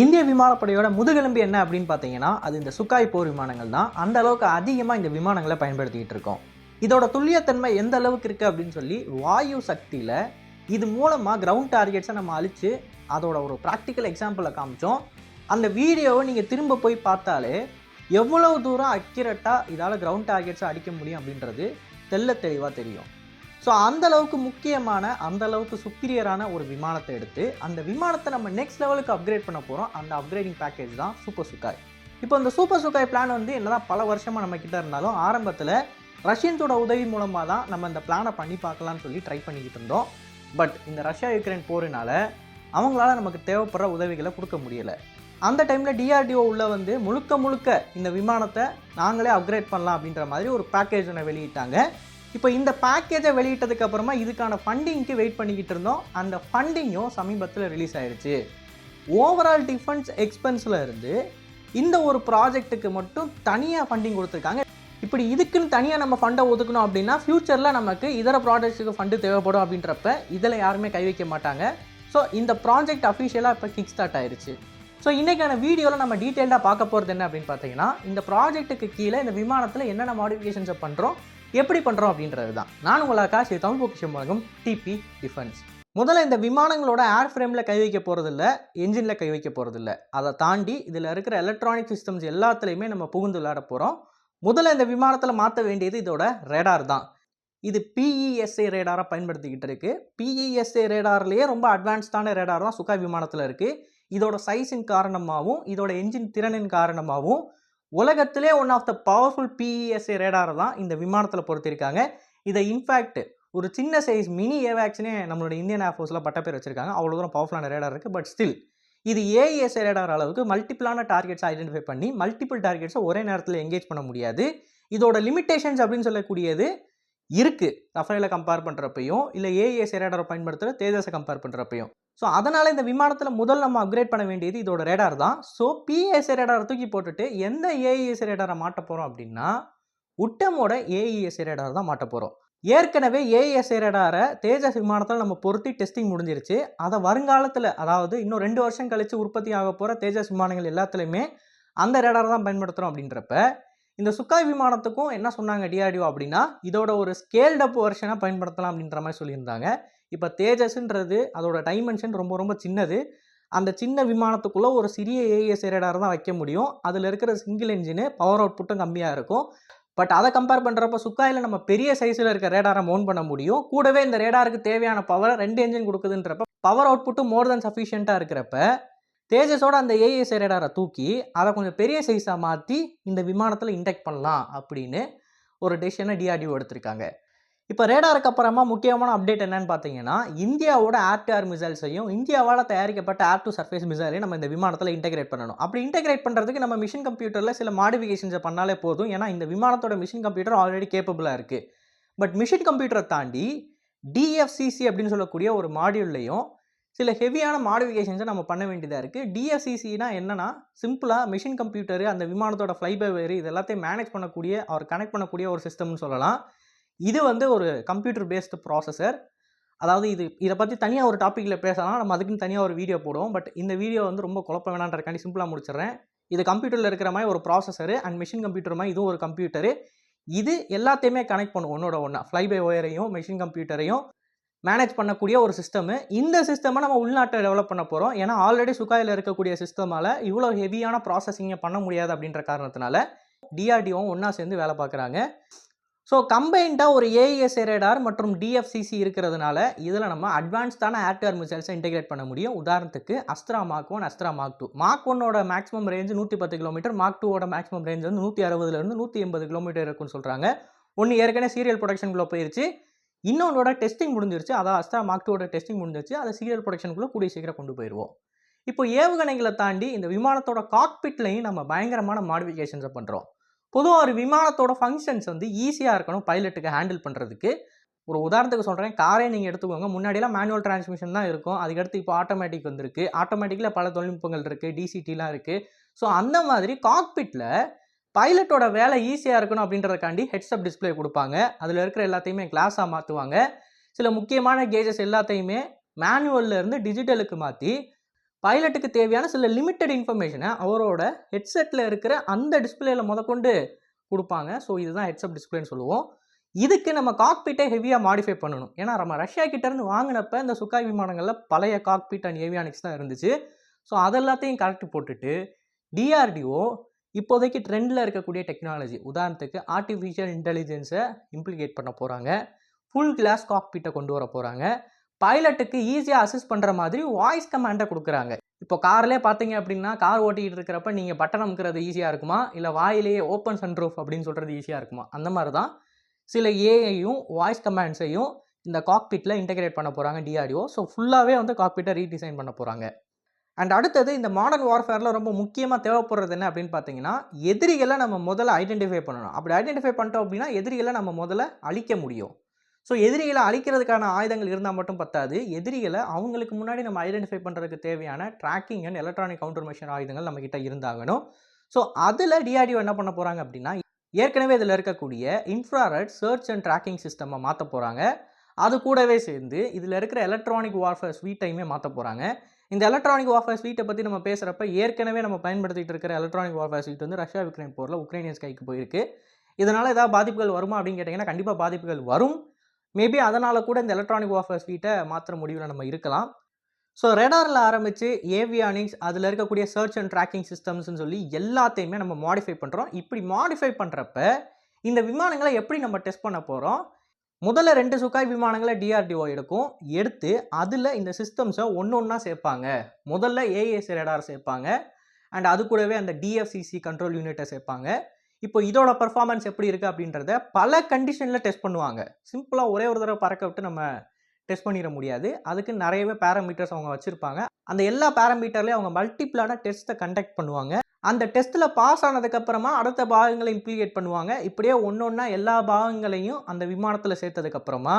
இந்திய விமானப்படையோட முதுகெலும்பு என்ன அப்படின்னு பார்த்தீங்கன்னா அது இந்த சுக்காய் போர் விமானங்கள் தான். அந்த அளவுக்கு அதிகமாக இந்த விமானங்களை பயன்படுத்திக்கிட்டு இருக்கோம். இதோட துல்லியத்தன்மை எந்த அளவுக்கு இருக்குது அப்படின்னு சொல்லி வாயு சக்தியில் இது மூலமாக கிரவுண்ட் டார்கெட்ஸை நம்ம அழித்து அதோட ஒரு ப்ராக்டிக்கல் எக்ஸாம்பிளை காமிச்சோம். அந்த வீடியோவை நீங்கள் திரும்ப போய் பார்த்தாலே எவ்வளவு தூரம் அக்யூரட்டாக இதால் கிரவுண்ட் டார்கெட்ஸை அடிக்க முடியும் அப்படின்றது தெள்ள தெளிவாக தெரியும். ஸோ அந்த அளவுக்கு முக்கியமான அந்த அளவுக்கு சுப்பீரியரான ஒரு விமானத்தை எடுத்து அந்த விமானத்தை நம்ம நெக்ஸ்ட் லெவலுக்கு அப்கிரேட் பண்ண போகிறோம் அந்த அப்கிரேடிங் பேக்கேஜ் தான் சூப்பர் சுக்காய் இப்போ இந்த சூப்பர் சுக்காய் பிளான் வந்து என்னதான் பல வருஷமாக நம்ம கிட்ட இருந்தாலும் ஆரம்பத்தில் ரஷ்யன்ஸோட உதவி மூலமாக தான் நம்ம இந்த பிளானை பண்ணி பார்க்கலாம்னு சொல்லி ட்ரை பண்ணிக்கிட்டு இருந்தோம். பட் இந்த ரஷ்யா யுக்ரைன் போரினால அவங்களால நமக்கு தேவைப்படுற உதவிகளை கொடுக்க முடியலை. அந்த டைமில் டிஆர்டிஓ உள்ள வந்து முழுக்க முழுக்க இந்த விமானத்தை நாங்களே அப்கிரேட் பண்ணலாம் அப்படின்ற மாதிரி ஒரு பேக்கேஜ் ஒன்று வெளியிட்டாங்க. இப்போ இந்த பேக்கேஜை வெளியிட்டதுக்கு அப்புறமா இதுக்கான ஃபண்டிங்க்கு வெயிட் பண்ணிக்கிட்டு இருந்தோம். அந்த ஃபண்டிங்கும் சமீபத்தில் ரிலீஸ் ஆயிடுச்சு ஓவரால் டிஃபென்ஸ் எக்ஸ்பென்ஸில் இருந்து இந்த ஒரு ப்ராஜெக்ட்டுக்கு மட்டும் தனியாக ஃபண்டிங் கொடுத்துருக்காங்க. இப்படி இதுக்குன்னு தனியாக நம்ம ஃபண்டை ஒதுக்கணும் அப்படின்னா ஃப்யூச்சரில் நமக்கு இதர ப்ராஜெக்ட்ஸுக்கு ஃபண்டு தேவைப்படும் அப்படின்றப்ப இதில் யாருமே கை வைக்க மாட்டாங்க. ஸோ இந்த ப்ராஜெக்ட் அஃபிஷியலாக இப்போ கிக் ஸ்டார்ட் ஆயிருச்சு. ஸோ இன்றைக்கான வீடியோவில் நம்ம டீட்டெயில்டாக பார்க்க போகிறது என்ன அப்படின்னு பார்த்தீங்கன்னா இந்த ப்ராஜெக்ட்டுக்கு கீழே இந்த விமானத்தில் என்னென்ன மாடிஃபிகேஷன்ஸை பண்ணுறோம் எப்படி பண்ணுறோம் அப்படின்றது தான் நான் உங்கள் ஆகாஷ் தமிழ் பொக்கிஷம் வழங்கும் டிபி டிஃபென்ஸ் முதல்ல இந்த விமானங்களோட ஏர் ஃப்ரேமில் கை வைக்க போகிறதில்ல என்ஜினில் கை வைக்க போகிறதில்ல அதை தாண்டி இதில் இருக்கிற எலக்ட்ரானிக் சிஸ்டம்ஸ் எல்லாத்துலேயுமே நம்ம புகுந்து விளையாட போகிறோம் முதல்ல இந்த விமானத்தில் மாற்ற வேண்டியது இதோட ரேடார் தான். இது பிஇஎஸ்ஏ ரேடாரை பயன்படுத்திக்கிட்டு இருக்குது பிஇஎஸ்ஏ ரேடார்லேயே ரொம்ப அட்வான்ஸ்டான ரேடார் தான் சுகா விமானத்தில் இருக்குது இதோட சைஸின் காரணமாகவும் இதோட என்ஜின் திறனின் காரணமாகவும் உலகத்திலே one of the powerful PESA radar தான் இந்த விமானத்தில் பொறுத்திருக்காங்க இதை இன்ஃபேக்ட் ஒரு சின்ன சைஸ் மினி ஏவேக்ஸ்னே நம்மளோட இந்தியன் ஏர்ஃபோர்ஸில் பட்ட பேர் வச்சிருக்காங்க. அவ்வளோ தூரம் பவர்ஃபுல்லான ரேடார் இருக்குது பட் ஸ்டில் இது ஏஇஎஸ்ஏ ரேடார் அளவுக்கு மல்டிபிளான டார்கெட்ஸ் ஐடென்டிஃபை பண்ணி மல்டிபிள் டார்கெட்ஸை ஒரே நேரத்தில் எங்கேஜ் பண்ண முடியாது. இதோட லிமிட்டேஷன்ஸ் அப்படின்னு சொல்லக்கூடியது இருக்குது ரஃபேலை கம்பேர் பண்ணுறப்பையும் இல்லை ஏஏ ரேடாரை பயன்படுத்துகிற தேஜஸை கம்பேர் பண்ணுறப்பையும் ஸோ அதனால் இந்த விமானத்தில் முதல் நம்ம அப்கிரேட் பண்ண வேண்டியது இதோட ரேடார் தான். ஸோ பிஎஸ்ஏ ரேடாரை தூக்கி போட்டுட்டு எந்த ஏஇஎஸ் ரேடாரை மாட்ட போகிறோம் அப்படின்னா உட்டமோட ஏஇஎஸ் ரேடார் தான் மாட்ட போகிறோம் ஏற்கனவே ஏஇஎஸ்ஏ ரேடாரை தேஜஸ் விமானத்தில் நம்ம பொருத்தி டெஸ்டிங் முடிஞ்சிருச்சு. அதை வருங்காலத்தில் அதாவது இன்னும் ரெண்டு வருஷம் கழித்து உற்பத்தி ஆக போகிற தேஜஸ் விமானங்கள் எல்லாத்துலேயுமே அந்த ரேடாரை தான் பயன்படுத்துகிறோம் அப்படின்றப்ப இந்த சுக்காய் விமானத்துக்கும் என்ன சொன்னாங்க டிஆர்டிஓ அப்படின்னா இதோட ஒரு ஸ்கேல்டப் வெர்ஷனை பயன்படுத்தலாம் அப்படின்ற மாதிரி சொல்லியிருந்தாங்க. இப்போ தேஜஸ்ன்றது அதோட டைமென்ஷன் ரொம்ப ரொம்ப சின்னது. அந்த சின்ன விமானத்துக்குள்ளே ஒரு சிறிய ஏஎஸ் ரேடார் தான் வைக்க முடியும். அதில் இருக்கிற சிங்கிள் என்ஜினு பவர் அவுட்புட்டும் கம்மியாக இருக்கும். பட் அதை கம்பேர் பண்ணுறப்ப சுக்காயில் நம்ம பெரிய சைஸில் இருக்க ரேடாரை மவுண்ட் பண்ண முடியும். கூடவே இந்த ரேடாருக்கு தேவையான பவரை ரெண்டு என்ஜின் கொடுக்குதுன்றப்ப பவர் அவுட்புட்டும் மோர் தென் சஃபிஷியண்ட்டாக இருக்கிறப்ப தேஜஸோட அந்த ஏஎஸ் ரேடாரை தூக்கி அதை கொஞ்சம் பெரிய சைஸாக மாற்றி இந்த விமானத்தில் இன்டெக்ட் பண்ணலாம் அப்படின்னு ஒரு டெசிஷனை டிஆர்டிஓ எடுத்திருக்காங்க. இப்போ ரேடாருக்கு அப்புறமா முக்கியமான அப்டேட் என்னன்னு பார்த்தீங்கன்னா இந்தியாவோட ஏர் டு ஏர் மிசைல்ஸையும் இந்தியாவால் தயாரிக்கப்பட்ட ஆர் டு சர்ஃபேஸ் மிசைலையும் நம்ம இந்த விமானத்தில் இன்டெகிரேட் பண்ணணும். அப்படி இன்டெகிரேட் பண்ணுறதுக்கு நம்ம மிஷின் கம்ப்யூட்டரில் சில மாடிஃபிகேஷன்ஸை பண்ணாலே போதும். ஏன்னா இந்த விமானத்தோட மிஷின் கம்ப்யூட்டர் ஆல்ரெடி கேப்பபிளாக இருக்குது பட் மிஷின் கம்ப்யூட்டரை தாண்டி டிஎஃப்சிசி அப்படின்னு சொல்லக்கூடிய ஒரு மாடியூல்லையும் சில ஹெவியான மாடிஃபிகேஷன்ஸை நம்ம பண்ண வேண்டியதாக இருக்குது டிஎஃப்சிசினா என்னென்னா சிம்பிளாக மிஷின் கம்ப்யூட்டர் அந்த விமானத்தோட ஃப்ளைபவர் இது எல்லாத்தையும் மேனேஜ் பண்ணக்கூடிய அவர் கனெக்ட் பண்ணக்கூடிய ஒரு சிஸ்டம்னு சொல்லலாம். இது வந்து ஒரு கம்ப்யூட்டர் பேஸ்டு ப்ராசஸர் அதாவது இது இதை பற்றி தனியாக ஒரு டாப்பிக்கில் பேசலாம். நம்ம அதுக்குன்னு தனியாக ஒரு வீடியோ போடுவோம். பட் இந்த வீடியோ வந்து ரொம்ப குழப்ப வேணான்றக்காண்டி சிம்பிளாக முடிச்சிடுறேன். இது கம்ப்யூட்டரில் இருக்கிற மாதிரி ஒரு ப்ராசஸரு அண்ட் மிஷின் கம்ப்யூட்டர் மாதிரி இதுவும் ஒரு கம்ப்யூட்டரு இது எல்லாத்தையுமே கனெக்ட் பண்ணும் ஒன்றோட ஒன்றா ஃப்ளை பை ஒயரையும் மிஷின் கம்ப்யூட்டரையும் மேனேஜ் பண்ணக்கூடிய ஒரு சிஸ்டமு இந்த சிஸ்டமை நம்ம உள்நாட்டை டெவலப் பண்ண போகிறோம் ஏன்னா ஆல்ரெடி சுகாயில் இருக்கக்கூடிய சிஸ்டமால் இவ்வளோ ஹெவியான ப்ராசஸிங்கை பண்ண முடியாது அப்படின்ற காரணத்தினால டிஆர்டிஓவும் ஒன்றா சேர்ந்து வேலை பார்க்குறாங்க. ஸோ கம்பைண்டாக ஒரு ஏஇஎஸ் ரேடார் மற்றும் டிஎஃப்சிசி இருக்கிறதுனால இதில் நம்ம அட்வான்ஸ்டான ஏர்டேர் மிசைல்ஸை இன்டெகிரேட் பண்ண முடியும். உதாரணத்துக்கு Astra mark one Astra mark two mark ஒன்னோட மேக்ஸிமம் ரேஞ்ச் நூற்றி பத்து கிலோமீட்டர் மார்க் டூவோட மேக்ஸிமம் ரேஞ்ச் வந்து நூற்றி அறுபதுலேருந்து நூற்றி எண்பது கிலோமீட்டர் இருக்குன்னு சொல்கிறாங்க ஒன்று ஏற்கனவே சீரியல் ப்ரொடக்ஷனுக்குள்ளே போயிருச்சு. இன்னொன்னோட டெஸ்டிங் முடிஞ்சிருச்சு. அதாவது அஸ்தா மார்க் டூவோட டெஸ்டிங் முடிஞ்சிருச்சு. அதை சீரியல் ப்ரொடக்ஷனுக்குள்ளே கூடிய சீக்கிரம் கொண்டு போயிடுவோம் இப்போ ஏவுகணைகளை தாண்டி இந்த விமானத்தோட காக்பிட்லையும் நம்ம பயங்கரமான மாடிஃபிகேஷன்ஸை பண்ணுறோம் பொதுவாக ஒரு விமானத்தோட ஃபங்க்ஷன்ஸ் வந்து ஈஸியாக இருக்கணும் பைலட்டுக்கு ஹேண்டில் பண்ணுறதுக்கு ஒரு உதாரணத்துக்கு சொல்கிறேன் காரே நீங்கள் எடுத்துக்கோங்க. முன்னாடியெல்லாம் மேனுவல் டிரான்ஸ்மிஷன் தான் இருக்கும். அதுக்கடுத்து இப்போ ஆட்டோமேட்டிக் வந்திருக்கு. ஆட்டோமேட்டிக்கில் பல தொழில்நுட்பங்கள் இருக்குது டிசிடிலாம் இருக்குது ஸோ அந்த மாதிரி காக்பிட்டில் பைலட்டோட வேலை ஈஸியாக இருக்கணும் அப்படின்றதுக்காண்டி ஹெட்ஸ்அப் டிஸ்பிளே கொடுப்பாங்க. அதில் இருக்கிற எல்லாத்தையுமே கிளாஸாக மாற்றுவாங்க சில முக்கியமான கேஜஸ் எல்லாத்தையுமே மேனுவல்ல இருந்து டிஜிட்டலுக்கு மாற்றி பைலட்டுக்கு தேவையான சில லிமிட்டட் இன்ஃபர்மேஷனை அவரோட ஹெட்செட்டில் இருக்கிற அந்த டிஸ்பிளேல முதற்கொண்டு கொடுப்பாங்க. ஸோ இதுதான் ஹெட்ஸ்அப் டிஸ்பிளேன்னு சொல்லுவோம். இதுக்கு நம்ம காக்பீட்டை ஹெவியாக மாடிஃபை பண்ணணும். ஏன்னா நம்ம ரஷ்யா கிட்டேருந்து வாங்கினப்ப இந்த சுக்காய் விமானங்களில் பழைய காக்பீட் அண்ட் ஏவியானிக்ஸ் தான் இருந்துச்சு. ஸோ அதெல்லாத்தையும் கரெக்ட் போட்டுட்டு டிஆர்டிஓ இப்போதைக்கு ட்ரெண்டில் இருக்கக்கூடிய டெக்னாலஜி உதாரணத்துக்கு ஆர்டிஃபிஷியல் இன்டெலிஜென்ஸை இம்ப்ளிகேட் பண்ண போகிறாங்க ஃபுல் கிளாஸ் காக்பீட்டை கொண்டு வர போகிறாங்க பைலட்டுக்கு ஈஸியாக அசிஸ்ட் பண்ணுற மாதிரி வாய்ஸ் கமாண்டை கொடுக்குறாங்க. இப்போ கார்லேயே பார்த்தீங்க அப்படின்னா கார் ஓட்டிக்கிட்டு இருக்கிறப்ப நீங்கள் பட்டன் அமுக்கிறது ஈஸியாக இருக்குமா? இல்லை வாயிலேயே ஓப்பன் சன்ரூஃப் அப்படின்னு சொல்கிறது ஈஸியாக இருக்குமா? அந்த மாதிரி தான் சில ஏஐயும் வாய்ஸ் கமாண்ட்ஸையும் இந்த காக்பிட்டில் இன்டெகிரேட் பண்ண போகிறாங்க டிஆர்டிஓ ஸோ ஃபுல்லாகவே வந்து காக்பிட்டை ரீடிசைன் பண்ண போகிறாங்க அண்ட் அடுத்தது இந்த மாடர்ன் வார்ஃபேரில் ரொம்ப முக்கியமாக தேவைப்படுறது என்ன அப்படின்னு பார்த்தீங்கன்னா எதிரிகளை நம்ம முதல்ல ஐடென்டிஃபை பண்ணணும். அப்படி ஐடென்டிஃபை பண்ணிட்டோம் அப்படின்னா எதிரிகளை நம்ம முதல்ல அழிக்க முடியும். ஸோ எதிரிகளை அழிக்கிறதுக்கான ஆயுதங்கள் இருந்தால் மட்டும் பத்தாது. எதிரிகளை அவங்களுக்கு முன்னாடி நம்ம ஐடென்டிஃபை பண்ணுறதுக்கு தேவையான ட்ராக்கிங் அண்ட் எலக்ட்ரானிக் கவுண்டர்மேஷன் ஆயுதங்கள் நம்மக்கிட்ட இருந்தாகணும். ஸோ அதில் டிஆர்டிஓ என்ன பண்ண போகிறாங்க அப்படின்னா ஏற்கனவே இதில் இருக்கக்கூடிய இன்ஃப்ராரட் சர்ச் அண்ட் ட்ராக்கிங் சிஸ்டமை மாற்ற போகிறாங்க அது கூடவே சேர்ந்து இதில் இருக்கிற எலக்ட்ரானிக் வார்ஃபேர் ஸ்வீட்டையுமே மாற்ற போகிறாங்க இந்த எலக்ட்ரானிக் வார்ஃபேர் ஸ்வீட்டை பற்றி நம்ம பேசுகிறப்ப ஏற்கனவே நம்ம பயன்படுத்திட்டு இருக்கிற எலக்ட்ரானிக் வார்ஃபேர் ஸ்வீட் வந்து ரஷ்யா யுக்ரைன் போரில் உக்ரைனியன்ஸ் கைக்கு போயிருக்கு. இதனால் ஏதாவது பாதிப்புகள் வருமா அப்படின்னு கேட்டிங்கன்னா கண்டிப்பாக பாதிப்புகள் வரும். மேபி அதனால் கூட இந்த எலக்ட்ரானிக் வார்ஃபேர் ஸ்வீட்டை மாற்ற முடிவில் நம்ம இருக்கலாம். ஸோ ரெடாரில் ஆரம்பித்து ஏவியானிக்ஸ் அதில் இருக்கக்கூடிய சர்ச் அண்ட் ட்ராக்கிங் சிஸ்டம்ஸ்னு சொல்லி எல்லாத்தையுமே நம்ம மாடிஃபை பண்ணுறோம் இப்படி மாடிஃபை பண்ணுறப்ப இந்த விமானங்களை எப்படி நம்ம டெஸ்ட் பண்ண போகிறோம் முதல்ல ரெண்டு சுக்காய் விமானங்களை டிஆர்டிஓ எடுக்கும். எடுத்து அதில் இந்த சிஸ்டம்ஸை ஒன்று ஒன்றா சேர்ப்பாங்க. முதல்ல ஏஏஎஸ் ரேடார் சேர்ப்பாங்க. அண்ட் அது கூடவே அந்த டிஎஃப்சிசி கண்ட்ரோல் யூனிட்டை சேர்ப்பாங்க. இப்போ இதோட பர்ஃபார்மன்ஸ் எப்படி இருக்குது அப்படின்றத பல கண்டிஷனில் டெஸ்ட் பண்ணுவாங்க. சிம்பிளாக ஒரே ஒரு தடவை பறக்க விட்டு நம்ம டெஸ்ட் பண்ணிட முடியாது. அதுக்கு நிறையவே பேராமீட்டர்ஸ் அவங்க வச்சுருப்பாங்க. அந்த எல்லா பேராமீட்டர்லேயும் அவங்க மல்டிப்ளான டெஸ்ட்டை கண்டக்ட் பண்ணுவாங்க. அந்த டெஸ்ட்டில் பாஸ் ஆனதுக்கப்புறமா அடுத்த பாகங்களை இம்ப்ளிகேட் பண்ணுவாங்க. இப்படியே ஒன்று ஒன்றா எல்லா பாகங்களையும் அந்த விமானத்தில் சேர்த்ததுக்கப்புறமா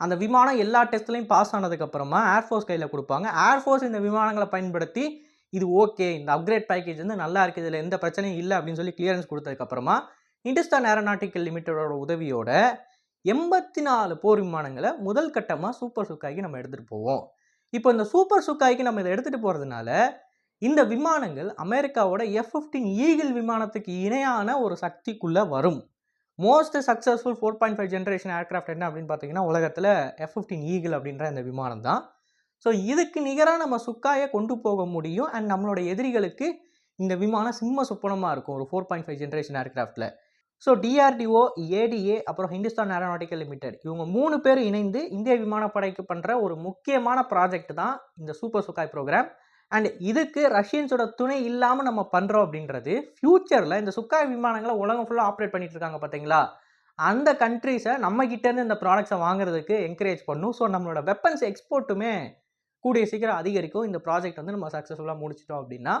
அந்த விமானம் எல்லா டெஸ்ட்லையும் பாஸ் ஆனதுக்கப்புறமா ஏர்ஃபோர்ஸ் கையில் கொடுப்பாங்க. ஏர்ஃபோர்ஸ் இந்த விமானங்களை பயன்படுத்தி இது ஓகே இந்த அப்கிரேட் பேக்கேஜ் வந்து நல்லா இருக்குது இதில் எந்த பிரச்சனையும் இல்லை அப்படின்னு சொல்லி கிளியரன்ஸ் கொடுத்ததுக்கப்புறமா இண்டஸ்தான் ஏரோநாட்டிக்கல் லிமிட்டடோட உதவியோட எண்பத்தி நாலு போர் விமானங்களை முதல் கட்டமாக சூப்பர் சுக்காய்க்கு நம்ம எடுத்துகிட்டு போவோம். இப்போ இந்த சூப்பர் சுக்காய்க்கு நம்ம இதை எடுத்துகிட்டு போகிறதுனால இந்த விமானங்கள் அமெரிக்காவோட எஃப் ஃபிஃப்டீன் ஈகிள் விமானத்துக்கு இணையான ஒரு சக்திக்குள்ளே வரும். Most successful four point five generation aircraft என்ன அப்படின்னு பார்த்தீங்கன்னா உலகத்தில் எஃப் ஃபிஃப்டீன் ஈகிள் அப்படின்ற இந்த விமானம் தான் ஸோ இதுக்கு நிகராக நம்ம சுக்காயை கொண்டு போக முடியும். அண்ட் நம்மளோட எதிரிகளுக்கு இந்த விமானம் சிம்ம சுப்பனமாக இருக்கும் ஒரு ஃபோர் பாயிண்ட் ஃபைவ் ஜென்ரேஷன் ஏர்க்ராஃப்டில் ஸோ டிஆர்டிஓ ஏடிஏ அப்புறம் ஹிந்துஸ்தான் ஏரோநாட்டிக்கல் லிமிடெட் இவங்க மூணு பேர் இணைந்து இந்திய விமானப்படைக்கு பண்ணுற ஒரு முக்கியமான ப்ராஜெக்ட் தான் இந்த சூப்பர் சுக்காய் ப்ரோக்ராம் அண்ட் இதுக்கு ரஷ்யன்ஸோட துணை இல்லாமல் நம்ம பண்ணுறோம் அப்படின்றது ஃப்யூச்சரில் இந்த சுக்காய் விமானங்களை உலகம் ஃபுல்லாக ஆப்ரேட் பண்ணிட்டு இருக்காங்க பார்த்தீங்களா? அந்த கண்ட்ரீஸை நம்ம கிட்டேருந்து இந்த ப்ராடக்ட்ஸை வாங்குறதுக்கு என்கரேஜ் பண்ணும். ஸோ நம்மளோட வெப்பன்ஸ் எக்ஸ்போர்ட்டுமே கூடிய சீக்கிரம் அதிகரிக்கும். இந்த ப்ராஜெக்ட் வந்து நம்ம சக்ஸஸ்ஃபுல்லாக முடிச்சிட்டோம் அப்படின்னா.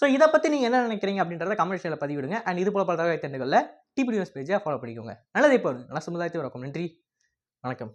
ஸோ இதை பற்றி நீங்கள் என்ன நினைக்கிறீங்க அப்படின்றத கமர்ஷியலில் பதிவிடுங்க. அண்ட் இது போல பல தகவல் தெரிந்துகளில் டிபி நியூஸ் பேஜை ஃபாலோ பண்ணிக்கோங்க. நல்லதே போகுது நல்ல சமுதாயத்தை வணக்கம் நன்றி. வணக்கம்.